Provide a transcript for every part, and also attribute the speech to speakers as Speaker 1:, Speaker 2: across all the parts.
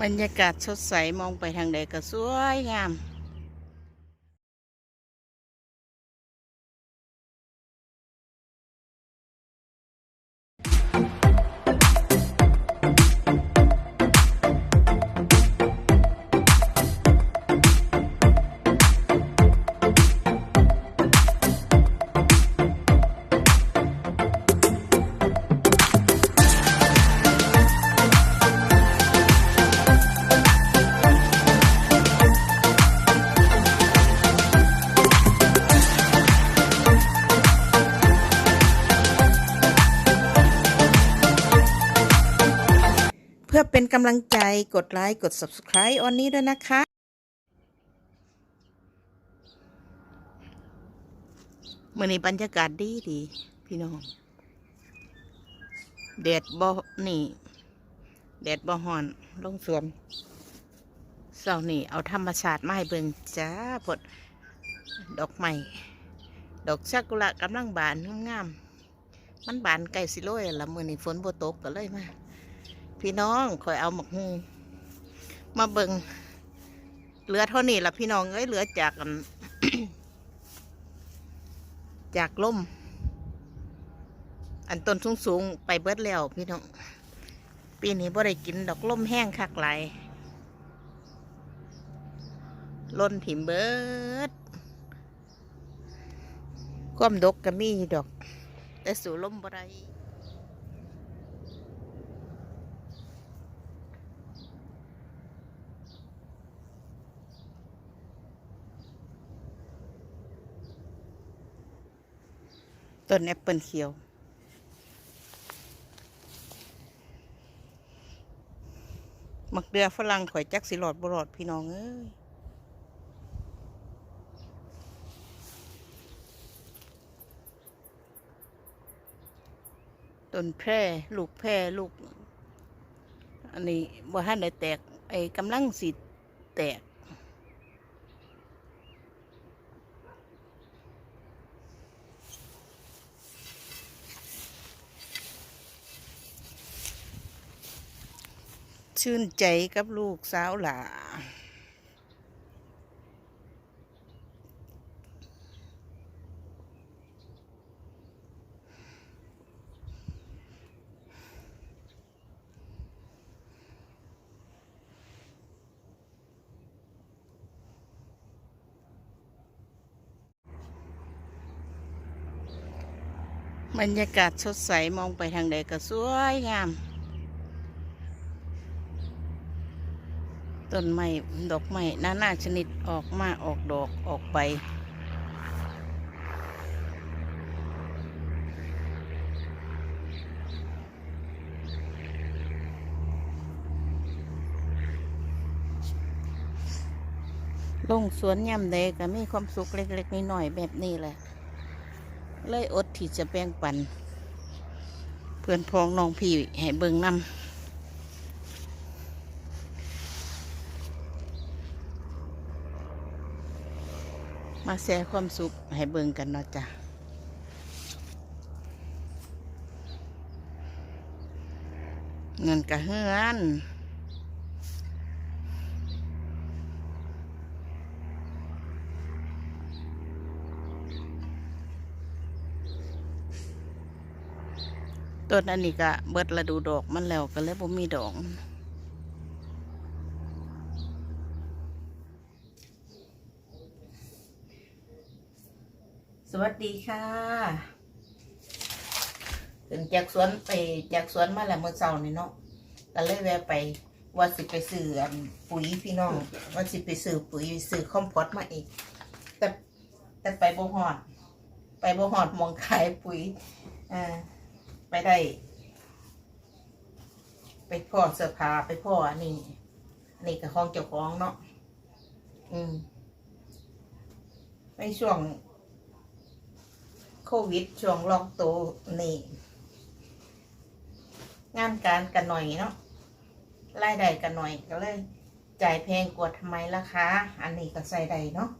Speaker 1: บรรยากาศสดใสมองไปทางใดก็สวยงาม กำลังใจกดไลค์กด subscribe ออนนี้ด้วยนะคะมื่อนี้บรรยากาศดีดี พี่น้องแดดบ่นี่แดดบ่ฮ้อนลงสวนเสาร์นี่เอาธรรมชาติมาให้เบิ่งจ้าพดดอกไม้ดอกซากุระกำลังบานงามๆมันบานใกล้สิโรยแล้วละมือนี้ฝนบ่ตกก็เลยมา พี่น้องคอยเอาหมกฮูมาเบิงเหลือเท่านี้ละพี่น้องเอ้ยเหลือจากอัน จากล่ม อันต้นสูงสูงๆ ไปเบิดแล้วพี่น้อง ปีนี้บ่ได้กินดอกล่มแห้งคักไหลล้นถิ่มเบิดความดกก็มีดอก แต่สู่ล่มบ่ได้ ต้นแอปเปิลเขียว มักเดือฝรั่งข่อยจักสิหลอดบรอดพี่น้องเอ้ยต้นแพร่ลูกแพร่ลูก อันนี้บ่ทันได้แตก ไอ้กำลังสิแตก ชื่นใจกับลูกสาวหลาบรรยากาศสดใสมองไปทางใดก็สวยงาม ต้นไม้ดอกไม้นานาชนิดออกมาออกดอกออกใบลงสวนย่ำใดก็มีความสุขเล็กๆน้อยๆแบบนี้แหละ เลยอดที่จะแบ่งปัน เพื่อนพ้องน้องพี่ให้เบิ่งนำ มาแชร์ความสุขให้เบิ่งกันเนาะจ้ะเงินกระเฮือนต้นอันนี้ก็เบิดฤดูดอกมันแล้วก็เลยบ่มีดอก สวัสดีค่ะถึงจากสวนไปจากสวนมาแล้วเมื่อเช้านี่เนาะก็เลยแวะไปว่าสิไปซื้อปุ๋ยพี่น้องว่าสิไปซื้อปุ๋ยซื้อคอมโพอสมาอีก แต่แต่ไปบ่ฮอด ไปบ่ฮอดมองขายปุ๋ยอ่าไปได้ ไปพ่อเสื้อผ้าไปพ่ออันนี้อันนี้ก็ของเจ้าของเนาะอืมในช่วง ควิดช่วงล็อกตัวนี่ งานการกันหน่อยเนาะรายได้กันหน่อยก็เลย จ่ายแพงกว่าทำไมราคาอันนี้ก็ใส่ได้เนาะ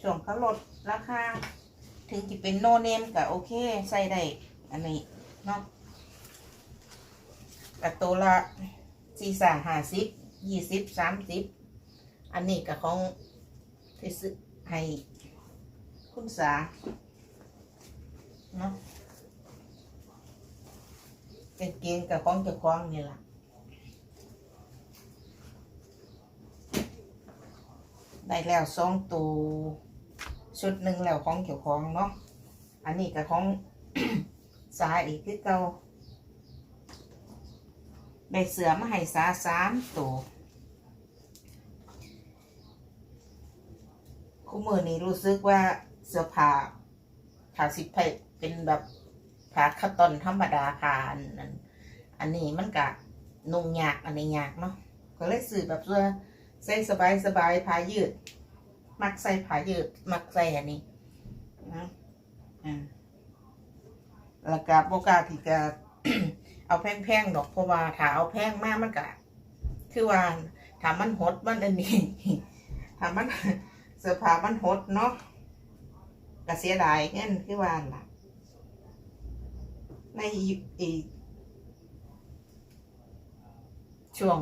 Speaker 1: ช่วงเขาลดราคาถึงจะเป็นโนเนมก็โอเคใส่ได้อันนี้เนาะกับตัวละสซีสาห้าสิบยี่สิบสามสิบอันนี้กับของที่ซื้อให้คุณสา เนาะกางเกงกับของเจ้าของนี่ล่ะได้แล้วสองตัวชุดหนึ่งแล้วของเจ้าของเนาะ อันนี้กับของสาอีกคือเก่าได้เสือมาให้สาสามตัวคู่มือนี้รู้สึกว่าเสื้อผ้าผ้าสิบไพ เป็นแบบผ้าคัตตอนธรรมดาผ้าอันนั้นอันนี้มันกะนุ่งยากอันนี้ยากเนาะก็เลยซื้อแบบเสื้อใส่สบายสบายผ้ายืด มักใส่ผ้ายืด มักใส่อันนี้นะอ่าแล้วก็บกาที่จะเอาแพงๆดอกเพราะว่าถ้าเอาแพงมากมันก็คือว่าถามันหดมันอันนี้ถามันเสื้อผ้ามันหดเนาะก็เสียดายเงินคือว่าล่ะ ในอีช่วง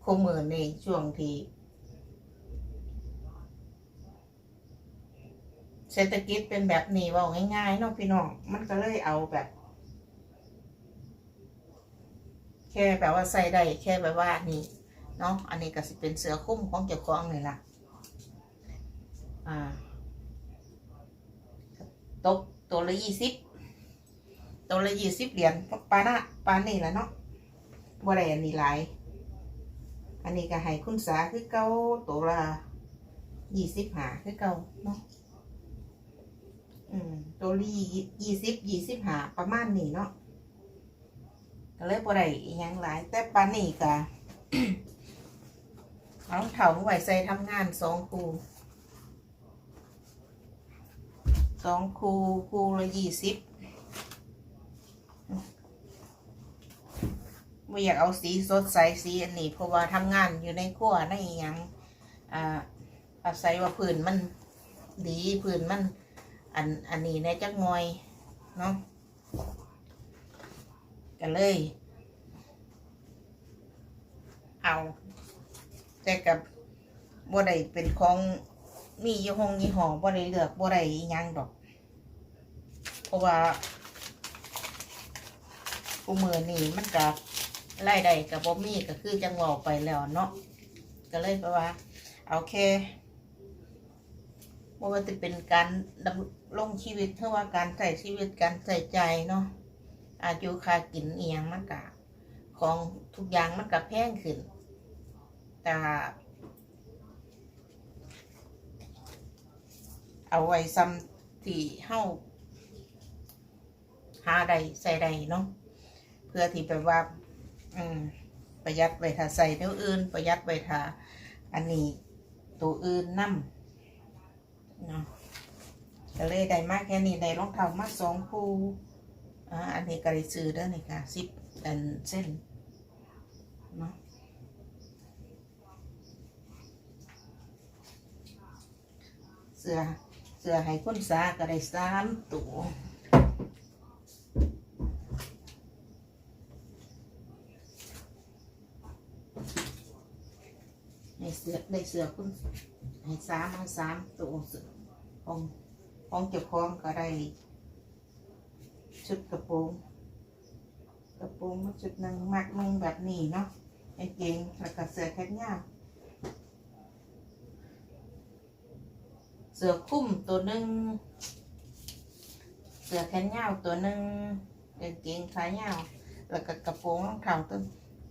Speaker 1: โคมือนี่ช่วงที่เศรษฐกิจเป็นแบบนี้ว่าง่ายๆเนาะพี่น้อง มันก็เลยเอาแบบ แค่แบบว่าใส่ได้แค่แบบว่านี่เนาะอันนี้ก็สิเป็นเสือคุ้มของเจ้าของนี่ล่ะ อ่าตกตัวละยี่สิบ ตัวละยี่สิบเหรียญปานะปานนี่แหละเนาะบ่ได้อันนี้หลาย อันนี้ก็ให้คุณสาคือเก้าตัวละยี่สิบหาคือเก้าเนาะอืมตัวลียี่สิบยี่สิบหาประมาณนี้เนาะก็เลยบ่ได้ยังหลาย แต่ปานนี้ก็เอาเถาไหวใส่ทำงานสองคูสองคูคูละยี่สิบ ไม่อยากเอาสีสดใสสีอันนี้ เพราะว่าทำงานอยู่ในครัวในอิหยังอ่าอาศัยว่าพื้นมันดีพื้นมันอันอันนี้ในจักหน่อยเนาะก็เลย เอา แต่กับบ่ได้เป็นของมียี่ห้องยี่ห้อบ่ได้เลือกบ่ได้อิหยังดอก เพราะว่าผู้มือนี่มันกับ รายได้กับบ่มีก็คือจังเว่าไปแล้วเนาะก็เลยแปลว่า เอาแค่บ่ว่าจะเป็นการดำรงชีวิตเท่าว่าการใส่ชีวิตการใส่ใจเนาะอายุคากินเอียงมันกะของทุกอย่างมันกับแพงขึ้น แต่เอาไว้ซ้ำที่เฮาหาใดใส่ใดเนาะเพื่อที่แบบว่า อืมประหยัดไว้ถ้าใส่เนื้ออื่น ประหยัดไว้ถ้าอันนี้ตัวอื่นนั่เนาะก็เลยได้มากแค่นี้ได้รองเท้ามาสองคู่อ่าอันนี้ก็ได้ซื้อเด้อนี่ค่ะสิบอันเส้นเนาะเสือเสือให้คนสาก็ได้สามตัวให้เสื้อ ได้เสือคุณให้สามมาสามตัวของของเจ้าของก็ได้ชุดกระโปรงกระโปรงมาชุดหนึ่งมักมึงแบบนี้เนาะกางเกงแล้วก็เสื้อแขนยาวเสือคุ้มตัวหนึ่งเสือแขนยาวตัวหนึ่งกางเกงขายาว แล้วก็กระโปรงรองเท้าตัว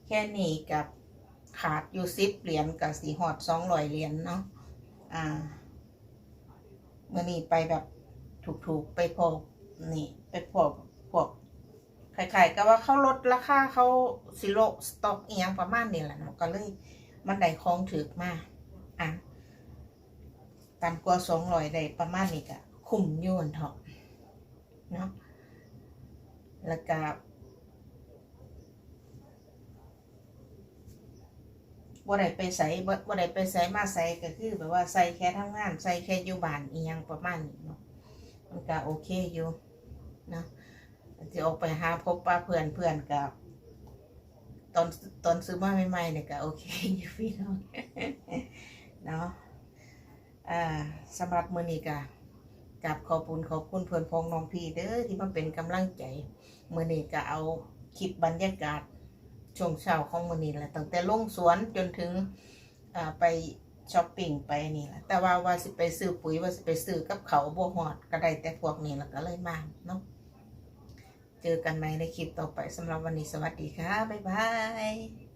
Speaker 1: แค่นี้กับ ขาดอยู่สิบเหรียญกับสีหอดสองร้อยเหรียญเนาะอ่าเมื่อนี้ไปแบบถูกๆไปพอนี่ ไปพอพวกขายๆก็ว่าเขาลดราคาเขาซิโลสต็อกเอียงประมาณนี้แหละเนาะก็เลยมันได้ของถือมาอะตามกว่าสองร้อยได้ประมาณนี้ก็คุ้มยุ่นเถอะเนาะแล้วก็ บ่ได้ไปใส่บ่บ่ได้ไปใส่มาใส่ก็คือ แบบว่าใส่แค่ทำงานใส่แค่อยู่บ้านอีหยังประมาณนี้เนาะมันก็โอเคอยู่นะจะออกไปหาพบป้าเพื่อนเพื่อนกับตอนตอนซื้อมาใหม่ๆเนี่ยก็โอเคอยู่พี่น้องเนาะอ่าสำหรับมือนี้ก็กับขอบคุณขอบคุณเพื่อนพ้องน้องพี่เด้อที่มาเป็นกำลังใจมือนี้ก็เอาคลิปบรรยากาศ ช่วงเช้าของมื้อนี้แหละตั้งแต่ลงสวนจนถึงไปช้อปปิ้งไปนี่แหละแต่ว่าว่าสิไปซื้อปุ๋ยว่าสิไปซื้อกับเขาบัวหอดก็ได้แต่พวกนี้แล้วก็เลยมาเนาะเจอกันใหม่ในคลิปต่อไปสำหรับวันนี้สวัสดีค่ะ บ๊ายบาย